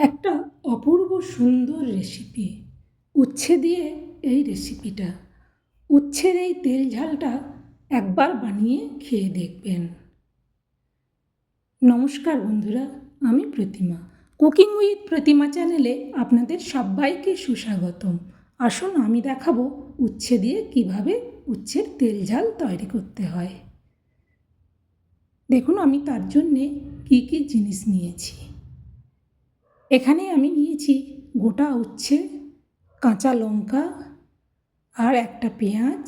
একটা অপূর্ব সুন্দর রেসিপি উচ্ছে দিয়ে এই রেসিপিটা উচ্ছের এই তেল ঝালটা একবার বানিয়ে খেয়ে দেখবেন। নমস্কার বন্ধুরা, আমি প্রতিমা। কুকিং উইথ প্রতিমা চ্যানেলে আপনাদের সবাইকে সুস্বাগতম। আসুন আমি দেখাবো উচ্ছে দিয়ে কীভাবে উচ্ছের তেল ঝাল তৈরি করতে হয়। দেখুন আমি তার জন্যে কী কী জিনিস নিয়েছি। এখানে আমি নিয়েছি গোটা উচ্ছে, কাঁচা লঙ্কা আর একটা পেঁয়াজ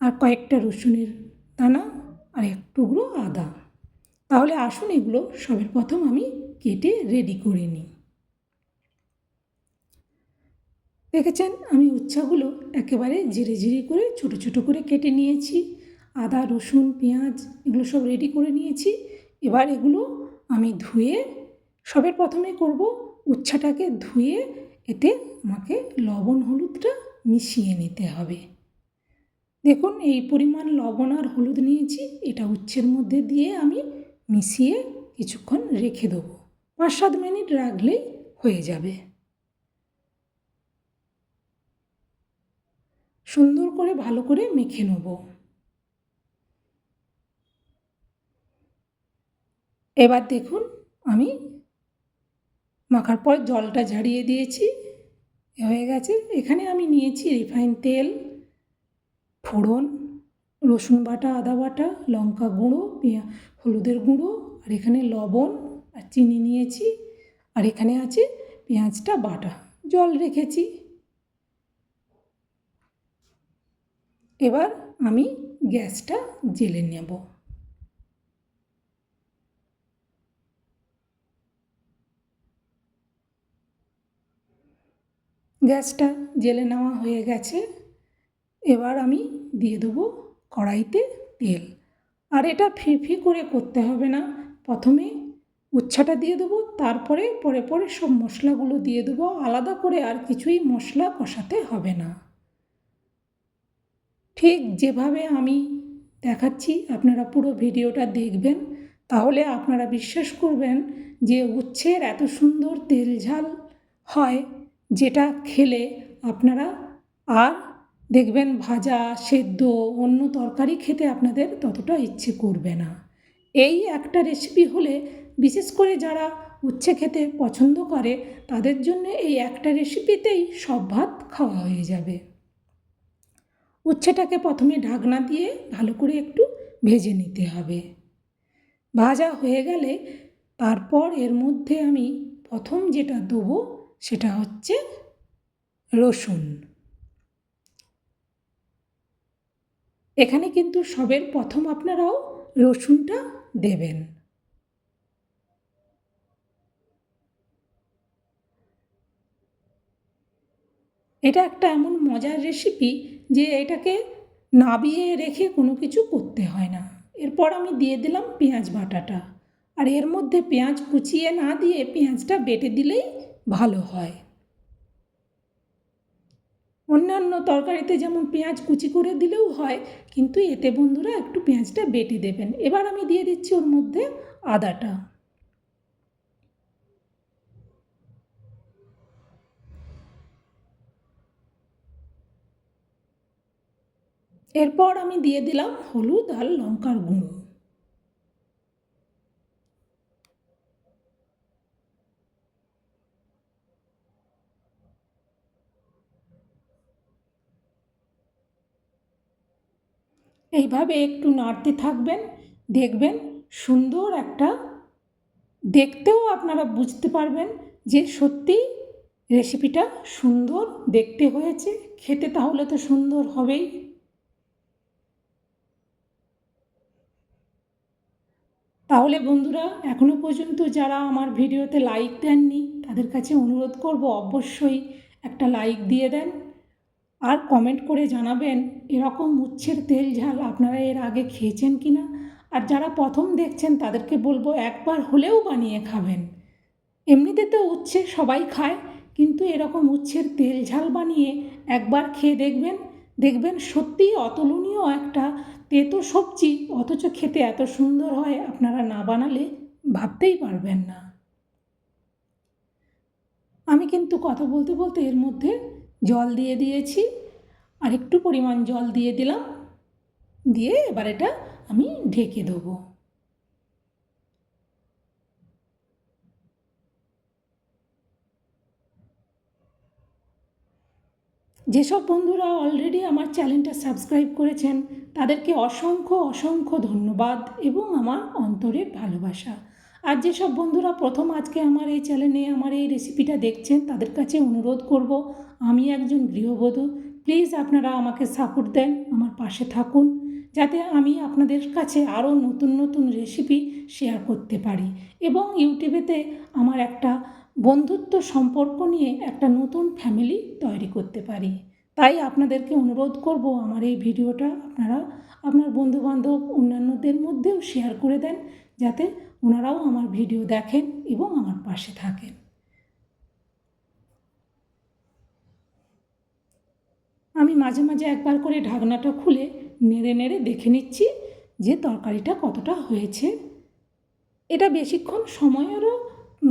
আর কয়েকটা রসুনের দানা আর এক টুকরো আদা। তাহলে আসুন এগুলো সবের প্রথম আমি কেটে রেডি করে নিই। দেখেছেন আমি উচ্ছাগুলো একেবারে জিরে জিরে করে, ছোটো ছোটো করে কেটে নিয়েছি। আদা, রসুন, পেঁয়াজ এগুলো সব রেডি করে নিয়েছি। এবার এগুলো আমি ধুয়ে সবের প্রথমে করব উচ্ছাটাকে ধুয়ে এতে আমাকে লবণ হলুদটা মিশিয়ে নিতে হবে। দেখুন, এই পরিমাণ লবণ আর হলুদ নিয়েছি, এটা উচ্ছের মধ্যে দিয়ে আমি মিশিয়ে কিছুক্ষণ রেখে দেবো। পাঁচ সাত মিনিট রাখলেই হয়ে যাবে। সুন্দর করে ভালো করে মেখে নেব। এবার দেখুন, আমি মাখার পর জলটা ঝাড়িয়ে দিয়েছি। হয়ে গেছে। এখানে আমি নিয়েছি রিফাইন তেল, ফোড়ন, রসুন বাটা, আদা বাটা, লঙ্কা গুঁড়ো, পেঁয়া, হলুদের গুঁড়ো, আর এখানে লবণ আর চিনি নিয়েছি। আর এখানে আছে পেঁয়াজটা, বাটা। জল রেখেছি। এবার আমি গ্যাসটা জেলে নেব। গ্যাসটা জেলে নেওয়া হয়ে গেছে। এবার আমি দিয়ে দেবো কড়াইতে তেল। আর এটা ফি করে করতে হবে না। প্রথমে উচ্ছাটা দিয়ে দেবো, তারপরে পরে পরে সব মশলাগুলো দিয়ে দেবো। আলাদা করে আর কিছুই মশলা কষাতে হবে না। ঠিক যেভাবে আমি দেখাচ্ছি, আপনারা পুরো ভিডিওটা দেখবেন। তাহলে আপনারা বিশ্বাস করবেন যে উচ্ছের এত সুন্দর তেল ঝাল হয়। যেটা খেলে আপনারা আর দেখবেন ভাজা, সেদ্ধ, অন্য তরকারি খেতে আপনাদের ততটা ইচ্ছে করবে না। এই একটা রেসিপি হলে বিশেষ করে যারা উচ্ছে খেতে পছন্দ করে, তাদের জন্য এই একটা রেসিপিতেই সব ভাত খাওয়া হয়ে যাবে। উচ্ছেটাকে প্রথমে ঢাকনা দিয়ে ভালো করে একটু ভেজে নিতে হবে। ভাজা হয়ে গেলে তারপর এর মধ্যে আমি প্রথম যেটা দেবো সেটা হচ্ছে রসুন। এখানে কিন্তু সবের প্রথম আপনারাও রসুনটা দেবেন। এটা একটা এমন মজার রেসিপি যে এটাকে নাবিয়ে রেখে কোনো কিছু করতে হয় না। এরপর আমি দিয়ে দিলাম পেঁয়াজ বাটাটা। আর এর মধ্যে পেঁয়াজ কুচিয়ে না দিয়ে পেঁয়াজটা বেটে দিলেই ভালো হয়। অন্যান্য তরকারিতে যেমন পেঁয়াজ কুচি করে দিলেও হয়, কিন্তু এতে বন্ধুরা একটু পেঁয়াজটা বেটে দেবেন। এবার আমি দিয়ে দিচ্ছি ওর মধ্যে আদাটা। এরপর আমি দিয়ে দিলাম হলুদ আর লঙ্কার গুঁড়ো। এইভাবে একটু নাড়তে থাকবেন, দেখবেন সুন্দর একটা, দেখতেও আপনারা বুঝতে পারবেন যে সত্যি রেসিপিটা সুন্দর দেখতে হয়েছে, খেতে তাহলে তো সুন্দর হবেই। তাহলে বন্ধুরা এখনও পর্যন্ত যারা আমার ভিডিওতে লাইক দেননি, তাদের কাছে অনুরোধ করব অবশ্যই একটা লাইক দিয়ে দেন। আর কমেন্ট করে জানাবেন, এরকম উচ্ছের তেল ঝাল আপনারা এর আগে খেয়েছেন কি না আর যারা প্রথম দেখছেন, তাদেরকে বলব একবার হলেও বানিয়ে খাবেন। এমনিতে তো উচ্ছে সবাই খায়, কিন্তু এরকম উচ্ছের তেল ঝাল বানিয়ে একবার খেয়ে দেখবেন। দেখবেন সত্যিই অতুলনীয় একটা তেতো সবজি, অথচ খেতে এত সুন্দর হয় আপনারা না বানালে ভাবতেই পারবেন না। আমি কিন্তু কথা বলতে বলতে এর মধ্যে জল দিয়ে দিয়েছি আর একটু পরিমাণ জল দিয়ে দিলাম, দিয়ে এবার এটা আমি ঢেকে দেবো। যেসব বন্ধুরা অলরেডি আমার চ্যানেলটা সাবস্ক্রাইব করেছেন, তাদেরকে অসংখ্য অসংখ্য ধন্যবাদ এবং আমার অন্তরের ভালোবাসা। আর যেসব বন্ধুরা প্রথম আজকে আমার এই চ্যানেলে আমার এই রেসিপিটা দেখছেন, তাদের কাছে অনুরোধ করব, আমি একজন গৃহবধূ প্লিজ আপনারা আমাকে সাপোর্ট দেন, আমার পাশে থাকুন, যাতে আমি আপনাদের কাছে আরও নতুন নতুন রেসিপি শেয়ার করতে পারি। এবং ইউটিউবেতে আমার একটা বন্ধুত্ব সম্পর্ক নিয়ে একটা নতুন ফ্যামিলি তৈরি করতে পারি। তাই আপনাদেরকে অনুরোধ করব, আমার এই ভিডিওটা আপনারা আপনার বন্ধুবান্ধব, অন্যান্যদের মধ্যেও শেয়ার করে দেন, যাতে ওনারাও আমার ভিডিও দেখেন এবং আমার পাশে থাকেন। আমি মাঝে মাঝে একবার করে ঢাকনাটা খুলে নেড়ে নেড়ে দেখে নিচ্ছি যে তরকারিটা কতটা হয়েছে। এটা বেশিক্ষণ সময়েরও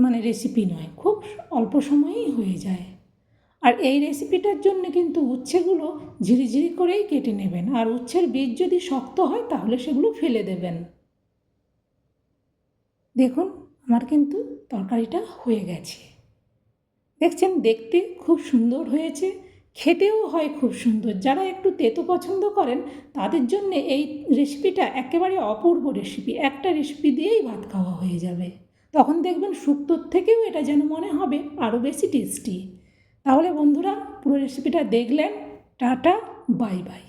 মানে রেসিপি নয়, খুব অল্প সময়েই হয়ে যায়। আর এই রেসিপিটার জন্য কিন্তু উচ্ছেগুলো ঝিরিঝিরি করেই কেটে নেবেন। আর উচ্ছের বীজ যদি শক্ত হয় তাহলে সেগুলো ফেলে দেবেন। দেখুন, আমার কিন্তু তরকারিটা হয়ে গেছে। দেখছেন, দেখতে খুব সুন্দর হয়েছে, খেতেও হয় খুব সুন্দর। যারা একটু তেতো পছন্দ করেন, তাদের জন্য এই রেসিপিটা একেবারে অপূর্ব রেসিপি একটা রেসিপি দিয়েই ভাত খাওয়া হয়ে যাবে। তখন দেখবেন, শুক্তোর থেকেও এটা যেন মনে হবে আরও বেশি টেস্টি তাহলে বন্ধুরা, পুরো রেসিপিটা দেখলেন। Tata bye bye